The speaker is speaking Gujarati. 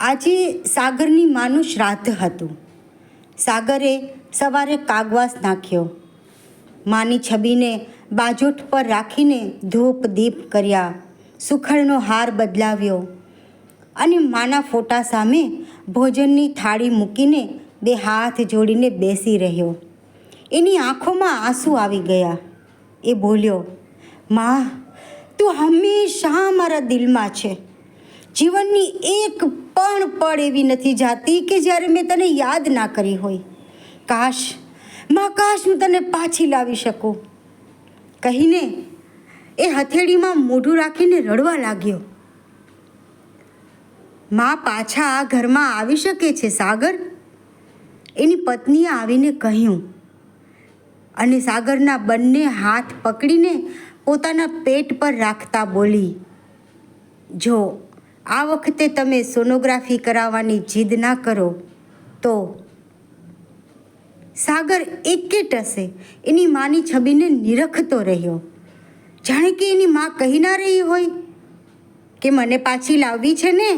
આજે સાગરની માનું શ્રાદ્ધ હતું. સાગરે સવારે કાગવાસ નાખ્યો. માની છબીને બાજોઠ પર રાખીને ધૂપ દીપ કર્યા. સુખડનો હાર બદલાવ્યો અને માના ફોટા સામે ભોજનની થાળી મૂકીને બે હાથ જોડીને બેસી રહ્યો. એની આંખોમાં આંસુ આવી ગયા. એ બોલ્યો, માં, તું હંમેશા મારા દિલમાં છે. જીવનની એક પણ પળ એવી નથી જાતી કે જ્યારે મેં તને યાદ ના કરી હોય. કાશ, માં કાશ હું તને પાછી લાવી શકું. કહીને એ હથેળીમાં મોઢું રાખીને રડવા લાગ્યો. માં પાછા આ ઘરમાં આવી શકે છે, સાગર? એની પત્નીએ આવીને કહ્યું. અને સાગરના બંને હાથ પકડીને પોતાના પેટ પર રાખતા બોલી, જો આ વખતે તમે સોનોગ્રાફી કરાવવાની જીદ ના કરો, તો સાગર એકે ટસે એની માની છબીને નિરખતો રહ્યો. જાણે કે એની મા કહી ના રહી હોય કે મને પાછી લાવવી છે ને?